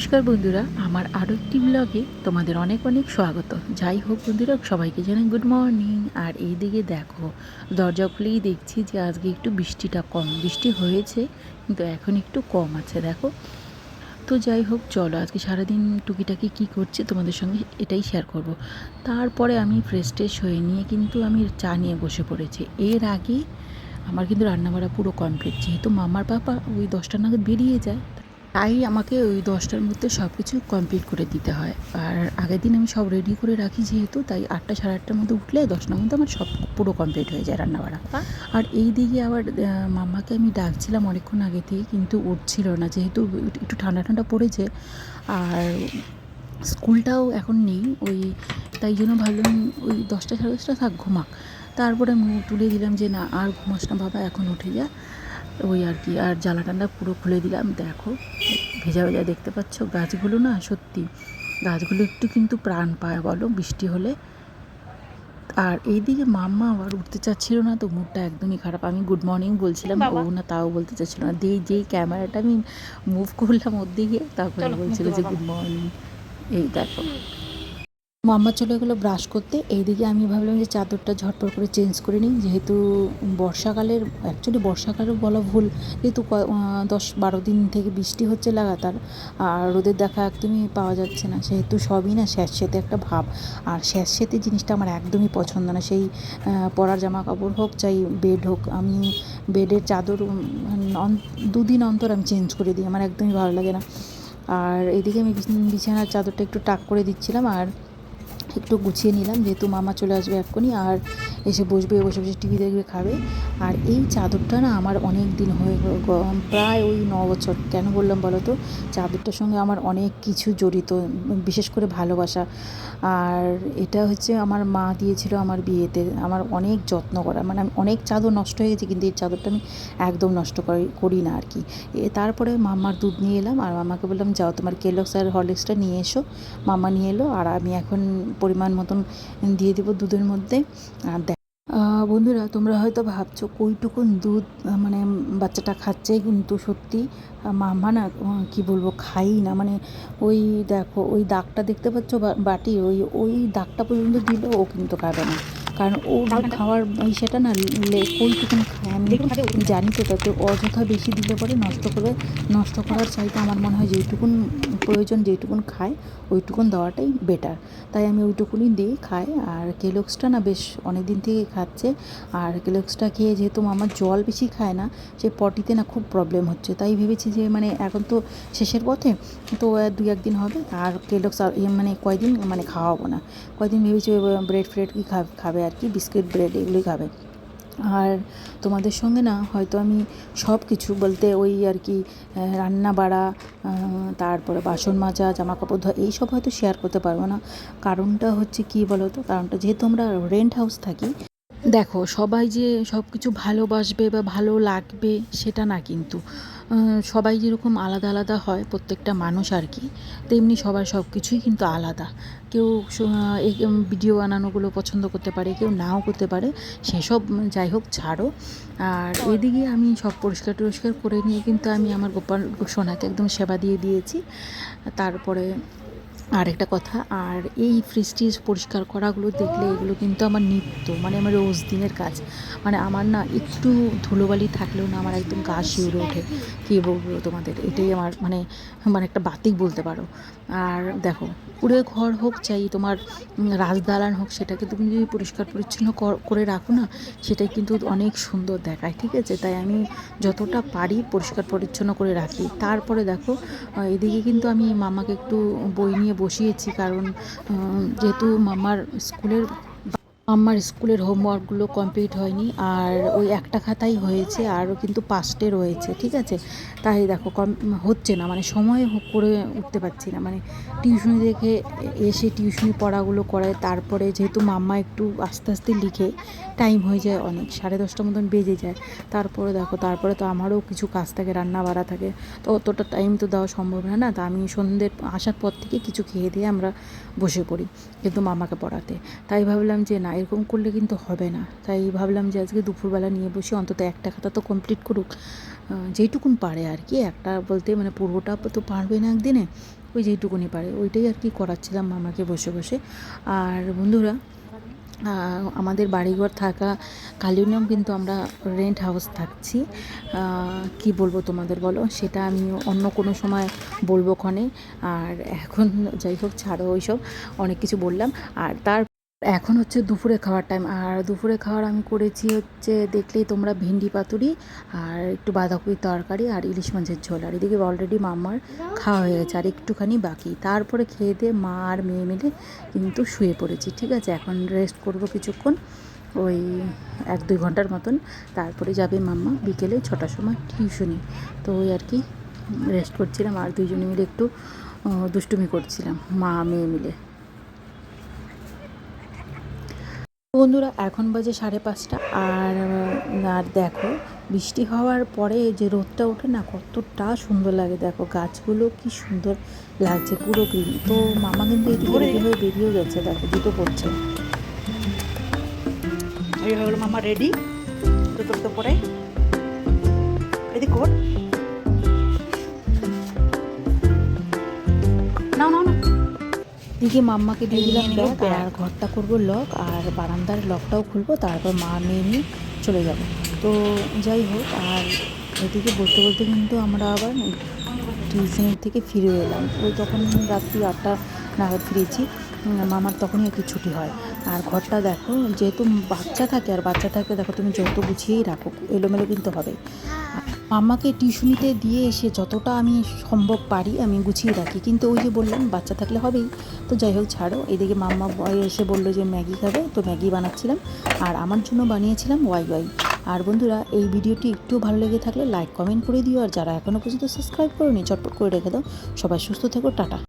নমস্কার বন্ধুরা, আমার আরও একটি ব্লগে তোমাদের অনেক অনেক স্বাগত। যাই হোক বন্ধুরা, সবাইকে জানাই গুড মর্নিং আর এই দিকে দেখো, দরজা খুলেই দেখছি যে আজকে একটু বৃষ্টিটা কম। বৃষ্টি হয়েছে, কিন্তু এখন একটু কম আছে, দেখো। তো যাই হোক, চলো আজকে সারাদিন টুকিটাকি কী করছি তোমাদের সঙ্গে এটাই শেয়ার করব। তারপরে আমি ফ্রেশ ট্রেশ হয়ে নিয়ে কিন্তু আমি চা নিয়ে বসে পড়েছি। এর আগে আমার কিন্তু রান্নাবাড়া পুরো কমপ্লিট যেহেতু মামার পাপা ওই দশটা নাগাদ বেরিয়ে যায় তাই আমাকে ওই দশটার মধ্যে সব কিছু কমপ্লিট করে দিতে হয়। আর আগের দিন আমি সব রেডি করে রাখি যেহেতু তাই আটটা সাড়ে আটটার মধ্যে উঠলে দশটার মধ্যে আমার সব পুরো কমপ্লিট হয়ে যায় রান্নাবাড়া। আর এই দিকে আবার আহ, মাম্মাকে আমি ডাকছিলাম অনেকক্ষণ আগে থেকে কিন্তু উঠছিল না। যেহেতু একটু ঠান্ডা ঠান্ডা পড়েছে আর স্কুলটাও এখন নেই ওই তাই জন্য ভাবলাম ওই দশটা সাড়ে দশটা থাক ঘুমাক। তারপরে আমি তুলে দিলাম যে না আর ঘুমাস না বাবা এখন উঠে যা। ওই আর কি আর জ্বালা টান্ডা পুরো খুলে দিলাম। দেখো ভেজা ভেজা দেখতে পাচ্ছ? গাছগুলো না সত্যি গাছগুলো একটু কিন্তু প্রাণ পায় বলো বৃষ্টি হলে। আর এইদিকে মাম্মা আবার উঠতে চাচ্ছিল না তো মুডটা একদমই খারাপ। আমি গুড মর্নিং বলছিলাম ও না তাও বলতে চাচ্ছিল না। দিয়ে যেই ক্যামেরাটা আমি মুভ করলাম ওর দিকে তারপরে বলছিল যে গুড মর্নিং এই দেখো মাম্মা চলে গেলো ব্রাশ করতে। এইদিকে আমি ভাবলাম যে চাদরটা ঝটপট করে চেঞ্জ করে নিই, যেহেতু বর্ষাকালের অ্যাকচুয়ালি বর্ষাকালও বলা ভুল, যেহেতু দশ বারো দিন থেকে বৃষ্টি হচ্ছে লাগাতার, আর রোদের দেখা একদমই পাওয়া যাচ্ছে না, সেহেতু সবই না স্যাঁতস্যাঁতে একটা ভাব। আর স্যাঁতস্যাঁতে জিনিসটা আমার একদমই পছন্দ না, সেই পরার জামা কাপড় হোক, চাই বেড হোক, আমি বেডের চাদর দুদিন অন্তর আমি চেঞ্জ করে দিই, আমার একদমই ভালো লাগে না। আর এদিকে আমি বিছানার চাদরটা একটু টাক করে দিচ্ছিলাম, আর একটু গুছিয়ে নিলাম, যেহেতু মামা চলে আসবে এক্ষুনি আর এসে বসবে বসে বসে টিভি দেখবে, খাবে। আর এই চাদরটা না আমার অনেক দিন হয়ে প্রায় ওই ন বছর, কেন বললাম বলো তো? চাদরটার সঙ্গে আমার অনেক কিছু জড়িত, বিশেষ করে ভালোবাসা। আর এটা হচ্ছে আমার মা দিয়েছিল আমার বিয়েতে, আমার অনেক যত্ন করা মানে আমি অনেক চাদর নষ্ট হয়ে গেছে, কিন্তু এই চাদরটা আমি একদম নষ্ট করি না আর কি। তারপরে মামার দুধ নিয়ে এলাম, আর মামাকে বললাম, যাও তোমার কেলক্স আর হরলিক্সটা নিয়ে এসো। মামা নিয়ে এলো, আর আমি এখন পরিমাণ মতন দিয়ে দেবো দুধের মধ্যে আর দেখ বন্ধুরা তোমরা হয়তো ভাবছ কইটুকুন দুধ মানে বাচ্চাটা খাচ্ছে কিন্তু সত্যি আহ, মামা না কি বলব খাই না মানে ওই দেখো ওই দাগটা দেখতে পাচ্ছ বা- বাটি ওই ওই দাগটা পর্যন্ত দিলে ও কিন্তু খাবে না কারণ ও খাওয়ার সেটা না কইটুকুন খায় আমি। জানি তো তাতে অযথা বেশি দিলে পরে নষ্ট করে নষ্ট করার চাইতে আমার মনে হয় যেইটুকুন প্রয়োজন যেইটুকুন খায়, ওইটুকুন দেওয়াটাই বেটার তাই আমি ওইটুকুনি দিই, খাই। আর কেলক্সটা না বেশ অনেক দিন থেকে খাচ্ছে। আর কেলক্সটা খেয়ে যেহেতু আমার জল বেশি খায় না, সে পটিতে না খুব প্রবলেম হচ্ছে। তাই ভেবেছি যে মানে এখন তো শেষের পথে, তো দুই একদিন হবে। আর কেলক্স আর মানে কয়দিন মানে খাওয়াবো না। কয়দিন ভেবেছি ব্রেড ফ্রেড কি খাবে আর কি? বিস্কিট ব্রেড এগুলোই খাবে। আর তোমাদের সঙ্গে না হয়তো আমি সব কিছু বলতে ওই আর কি রান্না বাড়া তারপরে বাসন মাজা জামা কাপড় ধোয়া, এইসব হয়তো শেয়ার করতে পারব না। কারণটা হচ্ছে কী বলো তো কারণটা যেহেতু আমরা রেন্ট হাউস থাকি দেখো, সবাই যে সব কিছু ভালোবাসবে বা ভালো লাগবে সেটা না কিন্তু। সবাই যেরকম আলাদা আলাদা হয় প্রত্যেকটা মানুষ আর কি, তেমনি সবার সব কিছুই কিন্তু আলাদা। কেউ ভিডিও বানানোগুলো পছন্দ করতে পারে, কেউ নাও করতে পারে, সেসব যাই হোক ছাড়ো। আর এদিকে আমি সব পরিষ্কার টরিষ্কার করে নিয়ে কিন্তু আমি আমার গোপাল, সোনাকে একদম সেবা দিয়ে দিয়েছি। তারপরে আর একটা কথা, আর এই ফ্রিজ পরিষ্কার করাগুলো দেখলে এগুলো কিন্তু আমার নিত্য মানে আমার রোজ দিনের কাজ। মানে আমার না একটু ধুলোবালি থাকলেও না আমার একদম গা শিউরে ওঠে। কী বলব তোমাদের? এটাই আমার মানে মানে একটা বাতিক বলতে পারো। আর দেখো কুড়ে ঘর হোক চাই তোমার রাজদালান হোক, সেটাকে তুমি যদি পরিষ্কার পরিচ্ছন্ন করে রাখো না, সেটাই কিন্তু অনেক সুন্দর দেখায়, ঠিক আছে? তাই আমি যতটা পারি পরিষ্কার পরিচ্ছন্ন করে রাখি। তারপরে দেখো এদিকে কিন্তু আমি মামাকে একটু বই নিয়ে বসিয়েছি কারণ যেহেতু মামার স্কুলের আমার স্কুলের হোমওয়ার্কগুলো কমপ্লিট হয়নি আর ওই একটা খাতাই হয়েছে, আরও কিন্তু পাঁচটে রয়েছে, ঠিক আছে? তাই দেখো, কম, হচ্ছে না মানে সময় করে উঠতে পারছি না। মানে টিউশনি দেখে এসে টিউশনি পড়াগুলো করায়, তারপরে যেহেতু মাম্মা একটু আস্তে আস্তে লিখে টাইম হয়ে যায় অনেক, সাড়ে দশটার মতন বেজে যায়। তারপরে দেখো, তারপরে তো আমারও কিছু কাজ থাকে রান্না বাড়া থাকে, তো অতটা টাইম তো দেওয়া সম্ভব না না? তা আমি সন্ধ্যের আসার পর থেকে কিছু খেয়ে দিয়ে আমরা বসে পড়ি, কিন্তু মামাকে পড়াতে। তাই ভাবলাম যে না এরকম করলে কিন্তু হবে না। তাই ভাবলাম যে আজকে দুপুরবেলা নিয়ে বসে অন্তত একটা খাতা তো কমপ্লিট করুক। যেইটুকুন পারে আর কি, একটা বলতে মানে পুরোটা তো পারবে না একদিনে, ওই যেইটুকুনি পারে। ওইটাই আর কি করাচ্ছিলাম মামাকে বসে বসে। আর বন্ধুরা আমাদের বাড়িঘর থাকা কালিনিয়ম কিন্তু আমরা রেন্ট হাউস থাকছি। কি বলব তোমাদের বলো? সেটা আমি অন্য কোনো সময় বলব ক্ষণে। আর এখন যাই হোক, ছাড়ো ওইসব, অনেক কিছু বললাম। আর তার এখন হচ্ছে দুপুরে খাওয়ার টাইম আর দুপুরে খাওয়ার আমি করেছি হচ্ছে দেখলেই তোমরা ভেন্ডি পাতুরি, আর একটু বাঁধাকপির তরকারি, আর ইলিশ মাছের ঝোল। আর এদিকে অলরেডি মামার খাওয়া হয়ে গেছে, আর একটুখানি বাকি। তারপরে খেয়ে দিয়ে মা আর মেয়ে মিলে কিন্তু শুয়ে পড়েছি, ঠিক আছে? এখন রেস্ট করব কিছুক্ষণ, ওই এক দুই ঘণ্টার মতন। তারপরে যাবে মাম্মা বিকেলে ছটার সময় টিউশনি তো ওই আর কি রেস্ট করছিলাম, আর দুইজনে মিলে একটু দুষ্টুমি করছিলাম, মা মেয়ে মিলে। বন্ধুরা এখন বাজে সাড়ে পাঁচটা আর আর দেখো বৃষ্টি হওয়ার পরে যে রোদটা ওঠে না কতটা সুন্দর লাগে। দেখো গাছগুলো কি সুন্দর লাগছে পুরো গ্রিন তো মামা কিন্তু এদিকে রেডি হয়ে বেরিয়েও গেছে দেখো জুতো পড়ছে এই হলো মামা রেডি তো পরে রেডি দিকে মাম্মাকে দিয়ে দিলাম ব্যাগ। আর ঘরটা করব লক আর বারান্দার লকটাও খুলবো তারপর মা মেয়ে নিয়ে চলে যাব। তো যাই হোক আর এদিকে বলতে বলতে কিন্তু আমরা আবার টিউশনের থেকে ফিরে এলাম। ওই তখন রাত্রি আটটা নাগাদ ফিরেছি। মামার তখনই আর কি ছুটি হয়। আর ঘরটা দেখো যেহেতু বাচ্চা থাকে আর বাচ্চা থাকলে দেখো তুমি যত গুছিয়েই রাখো এলোমেলো কিন্তু হবে মাম্মাকে টিউশনিতে দিয়ে এসে যতটা আমি সম্ভব পারি আমি গুছিয়ে রাখি। কিন্তু ওই যে বললাম, বাচ্চা থাকলে হবেই। তো যাই হোক, ছাড়ো। এদিকে মাম্মা বয় এসে বলল যে, ম্যাগি খাবে? তো ম্যাগি বানাচ্ছিলাম। আর আমার জন্য বানিয়েছিলাম ওয়াই ওয়াই। আর বন্ধুরা, এই ভিডিওটি একটু ভালো লেগে থাকলে লাইক, কমেন্ট করে দিও। আর যারা এখনও পর্যন্ত সাবস্ক্রাইব করোনি, চটপট করে রেখে দাও। সবাই সুস্থ থেকো, টাটা।